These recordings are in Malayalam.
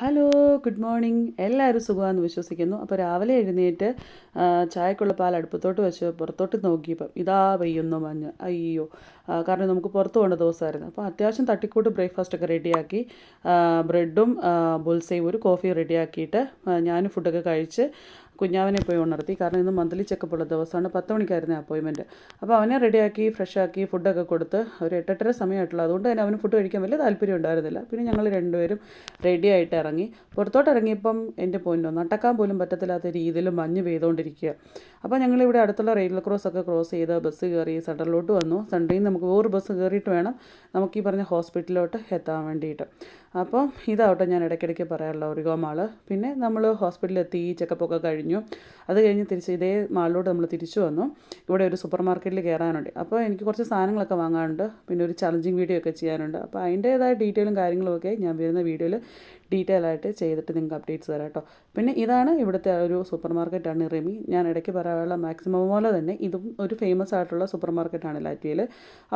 Hello good morning. എല്ലാവരും സുഖമാണെന്ന് വിശ്വസിക്കുന്നു. അപ്പോൾ രാവിലെ എഴുന്നേറ്റ് ചായക്കുള്ള പാൽ അടുപ്പത്തോട്ട് വെച്ച് പുറത്തോട്ട് നോക്കിയപ്പം ഇതാ പെയ്യുന്നു മഞ്ഞ്. അയ്യോ. കാരണം നമുക്ക് പുറത്ത് പോകേണ്ട ദിവസമായിരുന്നു. അപ്പോൾ അത്യാവശ്യം തട്ടിക്കൂട്ട് ബ്രേക്ക്ഫാസ്റ്റ് ഒക്കെ റെഡിയാക്കി ബ്രെഡും ബുൾസയും ഒരു കോഫി റെഡിയാക്കിയിട്ട് ഞാനും ഫുഡൊക്കെ കഴിച്ച് കുഞ്ഞാവനെ പോയി ഉണർത്തി. കാരണം ഇന്ന് മന്ത്ലി ചെക്കപ്പ് ഉള്ള ദിവസമാണ്. പത്ത് മണിക്കായിരുന്നു അപ്പോയിൻമെന്റ് അപ്പോൾ അവനെ റെഡിയാക്കി ഫ്രഷാക്കി ഫുഡൊക്കെ കൊടുത്ത് ഒരു എട്ടെട്ടര സമയമായിട്ടുള്ളൂ. അതുകൊണ്ട് തന്നെ അവന് ഫുഡ് കഴിക്കാൻ വലിയ താല്പര്യം ഉണ്ടായിരുന്നില്ല. പിന്നെ ഞങ്ങൾ രണ്ടുപേരും റെഡി ആയിട്ട് ഇറങ്ങി. പുറത്തോട്ട് ഇറങ്ങിയപ്പം എന്റെ പോയിന്റ് ഒന്ന് നടക്കാൻ പോലും പറ്റത്തില്ലാത്ത രീതിയിൽ മഞ്ഞ് പെയ്തുകൊണ്ടിരിക്കുക. അപ്പോൾ ഞങ്ങളിവിടെ അടുത്തുള്ള റെയിൽവേ ക്രോസ് ഒക്കെ ക്രോസ് ചെയ്ത് ബസ് കയറി സെന്ററിലോട്ട് വന്നു. നിന്ന് നമുക്ക് വേറെ ബസ് കയറിയിട്ട് വേണം നമുക്ക് ഈ പറഞ്ഞ ഹോസ്പിറ്റലിലോട്ട് എത്താൻ വേണ്ടിയിട്ട്. അപ്പോൾ ഇതാവട്ടെ ഞാൻ ഇടയ്ക്കിടയ്ക്ക് പറയാനുള്ള ഒരു ഗോമാൾ പിന്നെ നമ്മൾ ഹോസ്പിറ്റലിലെത്തി ചെക്കപ്പൊക്കെ കഴിഞ്ഞു. അത് കഴിഞ്ഞ് തിരിച്ച് ഇതേ മാളിലോട്ട് നമ്മൾ തിരിച്ചു വന്നു. ഇവിടെ ഒരു സൂപ്പർ മാർക്കറ്റിൽ കയറാനുണ്ട് അപ്പോൾ എനിക്ക് കുറച്ച് സാധനങ്ങളൊക്കെ വാങ്ങാനുണ്ട്. പിന്നെ ഒരു ചലഞ്ചിങ് വീഡിയോ ഒക്കെ ചെയ്യാനുണ്ട്. അപ്പോൾ അതിന്റേതായ ഡീറ്റെയിലും കാര്യങ്ങളുമൊക്കെ ഞാൻ വരുന്ന വീഡിയോയിൽ ഡീറ്റെയിൽ ആയിട്ട് ചെയ്തിട്ട് നിങ്ങൾക്ക് അപ്ഡേറ്റ്സ് തരാം കേട്ടോ പിന്നെ ഇതാണ് ഇവിടുത്തെ ഒരു സൂപ്പർ മാർക്കറ്റാണ് റിമി. ഞാൻ ഇടയ്ക്ക് പറയാനുള്ള മാക്സിമം പോലെ തന്നെ ഇതും ഒരു ഫേമസ് ആയിട്ടുള്ള സൂപ്പർ മാർക്കറ്റാണ് ലാറ്റ്വിയയിൽ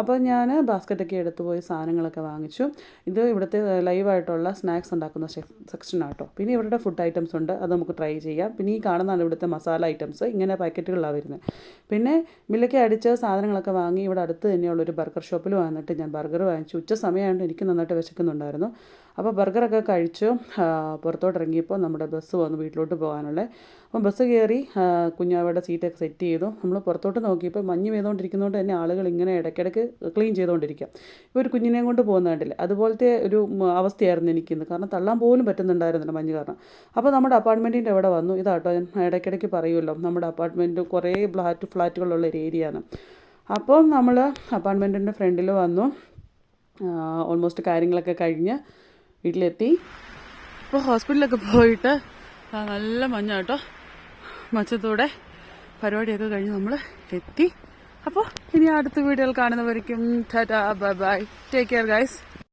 അപ്പോൾ ഞാൻ ബാസ്ക്കറ്റൊക്കെ എടുത്തു പോയി സാധനങ്ങളൊക്കെ വാങ്ങിച്ചു. ഇത് ഇവിടുത്തെ ലൈവായിട്ടുള്ള സ്നാക്സ് ഉണ്ടാക്കുന്ന സെക്ഷനാണ് കേട്ടോ പിന്നെ ഇവരുടെ ഫുഡ് ഐറ്റംസ് ഉണ്ട്. അത് നമുക്ക് ട്രൈ ചെയ്യാം. പിന്നെ ഈ കാണുന്നതാണ് ഇവിടുത്തെ മസാല ഐറ്റംസ്. ഇങ്ങനെ പാക്കറ്റുകളിലാണ് വരുന്നത്. പിന്നെ മില്ലയ്ക്ക് അടിച്ച സാധനങ്ങളൊക്കെ വാങ്ങി ഇവിടെ അടുത്ത് തന്നെയുള്ള ഒരു ബർഗർ ഷോപ്പിൽ വന്നിട്ട് ഞാൻ ബർഗർ വാങ്ങിച്ചു. ഉച്ച സമയമായതുകൊണ്ട് എനിക്ക് നന്നായിട്ട് വിശക്കുന്നുണ്ടായിരുന്നു. അപ്പോൾ ബർഗറൊക്കെ കഴിച്ചു പുറത്തോട്ട് ഇറങ്ങിയപ്പോൾ നമ്മുടെ ബസ് വന്നു വീട്ടിലോട്ട് പോകാനുള്ളത് അപ്പം ബസ് കയറി കുഞ്ഞാവയുടെ സീറ്റൊക്കെ സെറ്റ് ചെയ്തു. നമ്മൾ പുറത്തോട്ട് നോക്കിയപ്പോൾ മഞ്ഞ് പെയ്തുകൊണ്ടിരിക്കുന്നതുകൊണ്ട് തന്നെ ആളുകൾ ഇങ്ങനെ ഇടയ്ക്കിടയ്ക്ക് ക്ലീൻ ചെയ്തുകൊണ്ടിരിക്കുക. ഇപ്പോൾ ഒരു കുഞ്ഞിനെയും കൊണ്ട് പോകുന്ന കണ്ടില്ല? അതുപോലത്തെ ഒരു അവസ്ഥയായിരുന്നു എനിക്കിന്ന്. കാരണം തള്ളാൻ പോലും പറ്റുന്നുണ്ടായിരുന്നില്ല മഞ്ഞ് കാരണം. അപ്പോൾ നമ്മുടെ അപ്പാർട്ട്മെന്റിന്റെ അവിടെ വന്നു. ഇതാട്ടോ ഞാൻ ഇടയ്ക്കിടയ്ക്ക് പറയുമല്ലോ. നമ്മുടെ അപ്പാർട്ട്മെന്റ് കുറേ ഫ്ലാറ്റ് ഫ്ലാറ്റുകളുള്ള ഒരു ഏരിയയാണ് അപ്പോൾ നമ്മൾ അപ്പാർട്ട്മെന്റിന്റെ ഫ്രണ്ടിൽ വന്നു. ഓൾമോസ്റ്റ് കാര്യങ്ങളൊക്കെ കഴിഞ്ഞ് വീട്ടിലെത്തി. ഇപ്പോൾ ഹോസ്പിറ്റലൊക്കെ പോയിട്ട് നല്ല മഞ്ഞ കേട്ടോ. മച്ചത്തൂടെ പരിപാടിയൊക്കെ കഴിഞ്ഞ് നമ്മൾ എത്തി. അപ്പോൾ ഇനി അടുത്ത വീഡിയോയിൽ കാണുന്നവരിക്കും tata bye bye. Take care guys